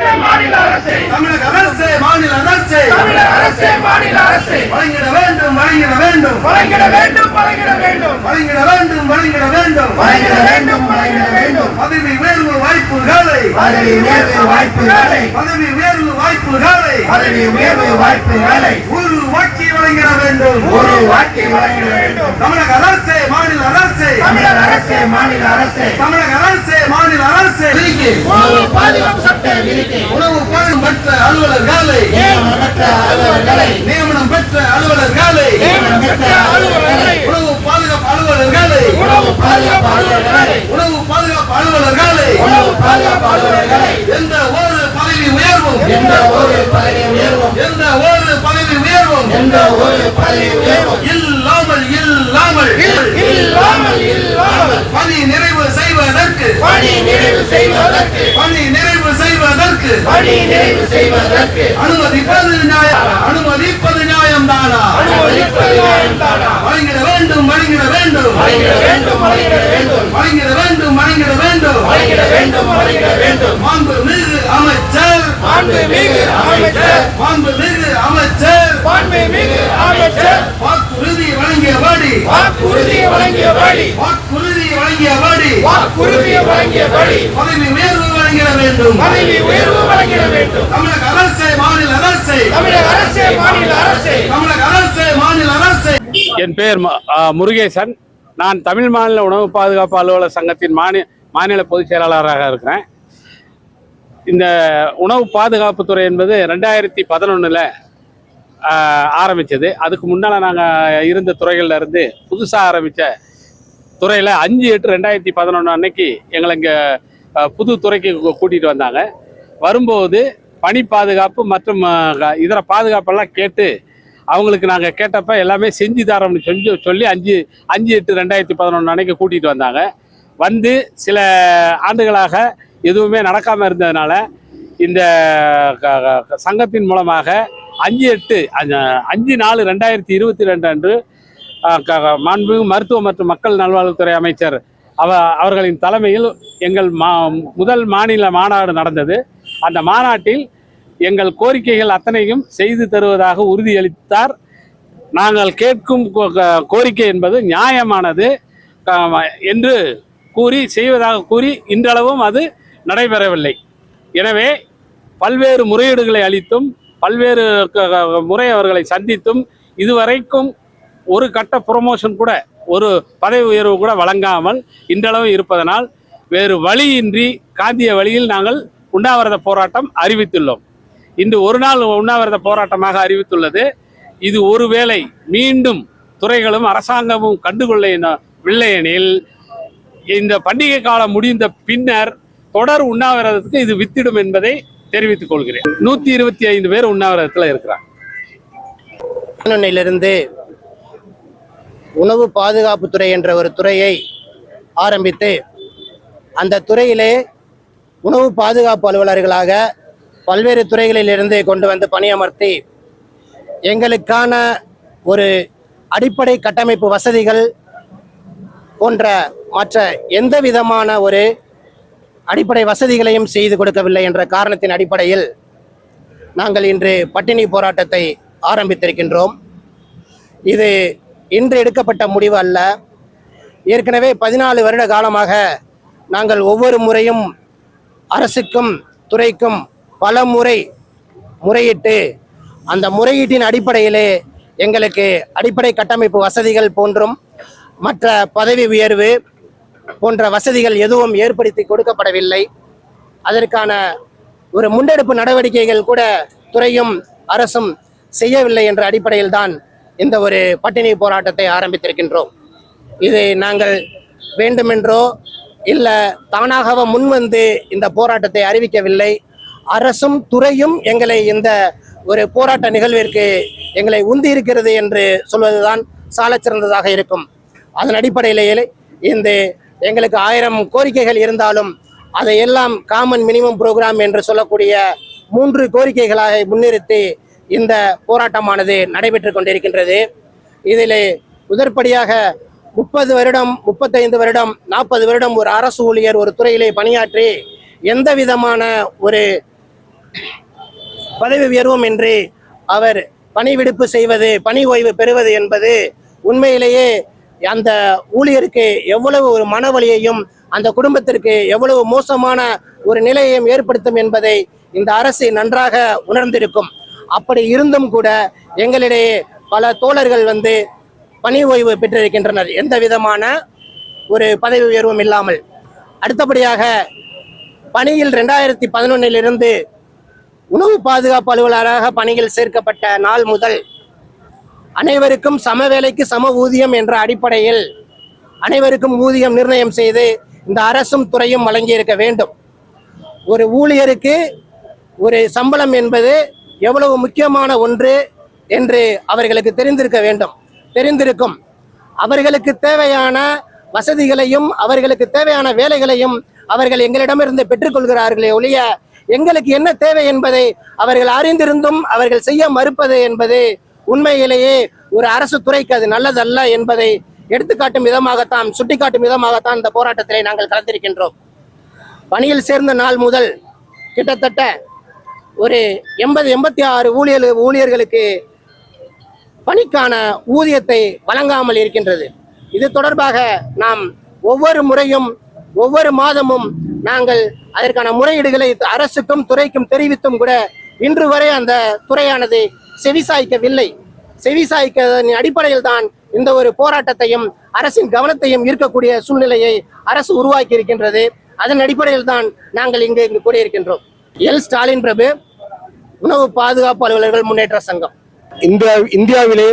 மாநில அரசே தமிழக அரசே மாநில அரசே தமிழக அரசே மாநில அரசே வழங்கிட வேண்டும் வழங்கிட வேண்டும். வழங்கிட வேண்டும் வழங்கிட வேண்டும். வழங்கிட வேண்டும் வழங்கிட வேண்டும். வழங்கிட வேண்டும் வழங்கிட வேண்டும். பதவி உயர்வு வாய்ப்புகளை பதவி உயர்வு வாய்ப்புகளை பதவி உயர்வு வாய்ப்புகளை பதவி உயர்வு வாய்ப்புகளை உருவாக்கி வழங்கிட வேண்டும். ஒரு வாக்கி வழங்கிட வேண்டும். தமிழக அரசே மாநில அரசே தமிழக அரசே மாநில அரசே தமிழக அரசே மாநில அரசே உணவு பாதுகாப்பு சட்ட விதிக்கு உணவு பாகம் பெற்ற அலுவலர்களை நியமனம் பெற்ற அலுவலர்களை உணவு பாதுகாப்பு அலுவலர்களை உணவு பாதுகாப்பு அலுவலர்களை உணவு பாதுகாப்பு அலுவலர்களை உணவு பாதுகாப்பு அலுவலர்களை எந்த ஒரு பதவி உயர்வும் எந்த ஒரு பதவி உயர்வும் எந்த ஒரு பதவி உயர்வும் எந்த ஒரு பதவி உயர்வும் இல்லாமல் இல்லாமல் இல்லாமல் பணி நிறைவு செய்வதற்கு பணி நிறைவு செய்வதற்கு. பணி நிறைவு செய்வதற்கு. பணி நிறைவு செய்வதற்கு. அனுமதிப்பது நியாயம் அனுமதிப்பது நியாயம் தானா அனுமதிப்பது? வழங்கிட வேண்டும் வழங்கிட வேண்டும். வழங்கிட வேண்டும் வழங்கிட வேண்டும். வழங்கிட வேண்டும் வழங்கிட வேண்டும். வழங்கிட வேண்டும் வழங்கிட வேண்டும். மாண்புமிகு அமைச்சர். அமைச்சர். மாண்புமிகு அமைச்சர். மாண்புமிகு அமைச்சர். வாக்குறுதி வழங்கியபடி. வாக்குறுதி வழங்கியபடி. வாக்குறுதி வழங்கியபடி வாக்குறுதி வழங்கியபடி பதவி உயர்வு வழங்கிட வேண்டும். பதவி உயர்வு வழங்கிட வேண்டும். தமிழக அரசே மாநில அரசே. தமிழக அரசே மாநில அரசே. தமிழக அரசே மாநில அரசே. என் பெயர் முருகேசன். நான் தமிழ் மாநில உணவு பாதுகாப்பு அலுவலர் சங்கத்தின் மாநில மாநில பொதுச் செயலாளராக இருக்கிறேன். இந்த உணவு பாதுகாப்புத்துறை என்பது ரெண்டாயிரத்தி பதினொன்றில் ஆரம்பித்தது அதுக்கு முன்னால் நாங்கள் இருந்த துறைகளில் இருந்து புதுசாக ஆரம்பித்த துறையில் அஞ்சு எட்டு ரெண்டாயிரத்தி பதினொன்று அன்னைக்கு எங்களை இங்கே புது துறைக்கு கூட்டிகிட்டு வந்தாங்க. வரும்போது பணி பாதுகாப்பு மற்றும் க- இதர பாதுகாப்பெல்லாம் கேட்டு அவங்களுக்கு நாங்கள் கேட்டப்ப எல்லாமே செஞ்சு தரோம்னு செஞ்சு சொல்லி அஞ்சு அஞ்சு எட்டு ரெண்டாயிரத்தி பதினொன்று அன்னைக்கு கூட்டிகிட்டு வந்தாங்க. வந்து சில ஆண்டுகளாக எதுவுமே நடக்காமல் இருந்ததுனால இந்த க- க- சங்கத்தின் மூலமாக அஞ்சு எட்டு அஞ்சு நாலு ரெண்டாயிரத்தி இருபத்தி ரெண்டு அன்று மாண்புமிகு மருத்துவ மற்றும் மக்கள் நல்வாழ்வுத்துறை அமைச்சர். அவ அவர்களின் தலைமையில் எங்கள் மா முதல் மாநில மாநாடு நடந்தது. அந்த மாநாட்டில் எங்கள் கோரிக்கைகள் அத்தனையும் செய்து தருவதாக உறுதியளித்தார். நாங்கள் கேட்கும் கோ- கோரிக்கை என்பது நியாயமானது என்று கூறி செய்வதாக கூறி இன்றளவும் அது நடைபெறவில்லை. எனவே பல்வேறு முறையீடுகளை அளித்தும் பல்வேறு க- முறை அவர்களை சந்தித்தும் இதுவரைக்கும் ஒரு கட்ட ப்ரொமோஷன் கூட ஒரு பதவி உயர்வு கூட வழங்காமல் இன்றளவு இருப்பதனால் வேறு வழியின்றி காந்திய வழியில் நாங்கள் உண்ணாவிரத போராட்டம் அறிவித்துள்ளோம். இன்று ஒரு நாள் உண்ணாவிரத போராட்டமாக அறிவித்துள்ளது. இது ஒருவேளை மீண்டும் துறைகளும் அரசாங்கமும் கண்டுகொள்ளவில்லை எனில் இந்த பண்டிகை காலம் முடிந்த பின்னர் தொடர் உண்ணாவிரதத்துக்கு இது வித்திடும் என்பதை தெரிவித்துக் கொள்கிறேன். நூத்தி இருபத்தி ஐந்து பேர் உண்ணாவிரதத்தில் இருக்கிறாங்க. பதினொன்னிலிருந்து உணவு பாதுகாப்புத்துறை என்ற ஒரு துறையை ஆரம்பித்து அந்த துறையிலே உணவு பாதுகாப்பு அலுவலர்களாக பல்வேறு துறைகளிலிருந்து கொண்டு வந்து பணியமர்த்தி எங்களுக்கான ஒரு அடிப்படை கட்டமைப்பு வசதிகள் போன்ற மற்ற எந்த விதமான ஒரு அடிப்படை வசதிகளையும் செய்து கொடுக்கவில்லை என்ற காரணத்தின் அடிப்படையில் நாங்கள் இன்று பட்டினி போராட்டத்தை ஆரம்பித்திருக்கின்றோம். இது இன்று எடுக்கப்பட்ட முடிவு அல்ல. ஏற்கனவே பதினாலு வருட காலமாக நாங்கள் ஒவ்வொரு முறையும் அரசுக்கும் துறைக்கும் பல முறை முறையிட்டு அந்த முறையீட்டின் அடிப்படையிலே எங்களுக்கு அடிப்படை கட்டமைப்பு வசதிகள் போன்றும் மற்ற பதவி உயர்வு போன்ற வசதிகள் எதுவும் ஏற்படுத்தி கொடுக்கப்படவில்லை. அதற்கான ஒரு முன்னெடுப்பு நடவடிக்கைகள் கூட துறையும் அரசும் செய்யவில்லை என்ற அடிப்படையில்தான் இந்த ஒரு பட்டினி போராட்டத்தை ஆரம்பித்திருக்கின்றோம். இது நாங்கள் வேண்டுமென்றோ இல்லை தானாகவோ முன்வந்து இந்த போராட்டத்தை அறிவிக்கவில்லை. அரசும் துறையும் எங்களை இந்த ஒரு போராட்ட நிகழ்விற்கு எங்களை உந்தி இருக்கிறது என்று சொல்வதுதான் சாலச்சிறந்ததாக இருக்கும். அதன் அடிப்படையிலேயே இந்த எங்களுக்கு ஆயிரம் கோரிக்கைகள் இருந்தாலும் அதையெல்லாம் காமன் மினிமம் ப்ரோக்ராம் என்று சொல்லக்கூடிய மூன்று கோரிக்கைகளாக முன்னிறுத்தி இந்த போராட்டமானது நடைபெற்று கொண்டிருக்கின்றது. இதிலே முதற்படியாக முப்பது வருடம் முப்பத்தைந்து வருடம் நாற்பது வருடம் ஒரு அரசு ஊழியர் ஒரு துறையிலே பணியாற்றி எந்த விதமான ஒரு பதவி உயர்வும் இன்றி அவர் பணி விடுப்பு செய்வது பணி ஓய்வு பெறுவது என்பது உண்மையிலேயே அந்த ஊழியருக்கு எவ்வளவு ஒரு மனவழியையும் அந்த குடும்பத்திற்கு எவ்வளவு மோசமான ஒரு நிலையையும் ஏற்படுத்தும் என்பதை இந்த அரசு நன்றாக உணர்ந்திருக்கும். அப்படி இருந்தும் கூட எங்களிடையே பல தோழர்கள் வந்து பணி ஓய்வு பெற்றிருக்கின்றனர். எந்த விதமான ஒரு பதவி உயர்வும் இல்லாமல். அடுத்தபடியாக பணியில் ரெண்டாயிரத்தி பதினொன்னிலிருந்து உணவு பாதுகாப்பு அலுவலராக பணியில் சேர்க்கப்பட்ட நாள் முதல் அனைவருக்கும் சம வேலைக்கு சம ஊதியம் என்ற அடிப்படையில் அனைவருக்கும் ஊதியம் நிர்ணயம் செய்து இந்த அரசும் துறையும் வழங்கியிருக்க வேண்டும். ஒரு ஊழியருக்கு ஒரு சம்பளம் என்பது எவ்வளவு முக்கியமான ஒன்று என்று அவர்களுக்கு தெரிந்திருக்க வேண்டும். தெரிந்திருக்கும். அவர்களுக்கு தேவையான வசதிகளையும் அவர்களுக்கு தேவையான வேலைகளையும் அவர்கள் எங்களிடமிருந்து பெற்றுக்கொள்கிறார்களே ஒழிய எங்களுக்கு என்ன தேவை என்பதை அவர்கள் அறிந்திருந்தும் அவர்கள் செய்ய மறுப்பது என்பது உண்மையிலேயே ஒரு அரசு துறைக்கு அது நல்லதல்ல என்பதை எடுத்துக்காட்டும் விதமாகத்தான் சுட்டிக்காட்டும் விதமாகத்தான் இந்த போராட்டத்திலே நாங்கள் கலந்திருக்கின்றோம். பணியில் சேர்ந்த நாள் முதல் கிட்டத்தட்ட ஒரு எண்பது எண்பத்தி ஆறு ஊழியர் ஊழியர்களுக்கு பணிக்கான ஊதியத்தை வழங்காமல் இருக்கின்றது. இது தொடர்பாக நாம் ஒவ்வொரு முறையும் ஒவ்வொரு மாதமும் நாங்கள் அதற்கான முறையீடுகளை அரசுக்கும் துறைக்கும் தெரிவித்தும் கூட இன்று வரை அந்த துறையானது செவிசாய்க்கவில்லை. செவிசாய்க்கதன் அடிப்படையில் தான் இந்த ஒரு போராட்டத்தையும் அரசின் கவனத்தையும் ஈர்க்கக்கூடிய சூழ்நிலையை அரசு உருவாக்கி இருக்கின்றது அதன் அடிப்படையில் தான் நாங்கள் இங்கு இங்கு கூடியிருக்கின்றோம். எல் ஸ்டாலின் பிரபு உணவு பாதுகாப்பு அலுவலர்கள் முன்னேற்ற சங்கம். இந்தியா இந்தியாவிலே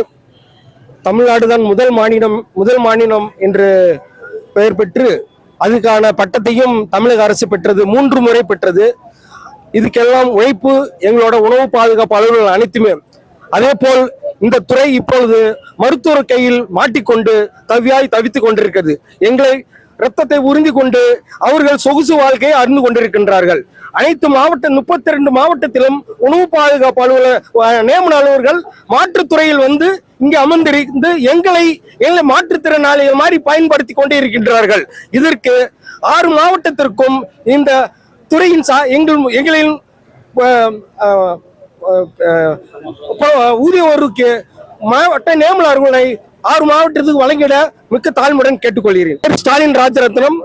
தமிழ்நாடு தான் முதல் மாநிலம் முதல் மாநிலம் என்று பெயர் பெற்று அதுக்கான பட்டத்தையும் தமிழக அரசு பெற்றது மூன்று முறை பெற்றது. இதுக்கெல்லாம் உழைப்பு எங்களோட உணவு பாதுகாப்பு அலுவலர்கள் அனைத்துமே. அதே போல் இந்த துறை இப்பொழுது மருத்துவர் கையில் மாட்டிக்கொண்டு தவியாய் தவித்துக் கொண்டிருக்கிறது. எங்களை ரத்தத்தை உறிஞ்சி கொண்டு அவர்கள் சொகுசு வாழ்க்கையை அறிந்து கொண்டிருக்கின்றார்கள். அனைத்து மாவட்ட முப்பத்தி ரெண்டு மாவட்டத்திலும் உணவு பாதுகாப்பு அலுவலர் நியமன அலுவலர்கள் மாற்றுத்துறையில் வந்து இங்கே அமர்ந்திருந்து எங்களை எங்களை மாற்றுத்திறனாளிகள் மாதிரி பயன்படுத்தி கொண்டே இருக்கின்றார்கள். இதற்கு ஆறு மாவட்டத்திற்கும் இந்த துறையின் சா எங்கள் எங்களின் ஊதிய ஒருக்கு மாவட்ட நியமன அலுவலரை ஆறு மாவட்டத்துக்கு வழங்கிட மிக்க தாழ்முடன் கேட்டுக்கொள்கிறேன். ஸ்டாலின் ராஜரத்னம்.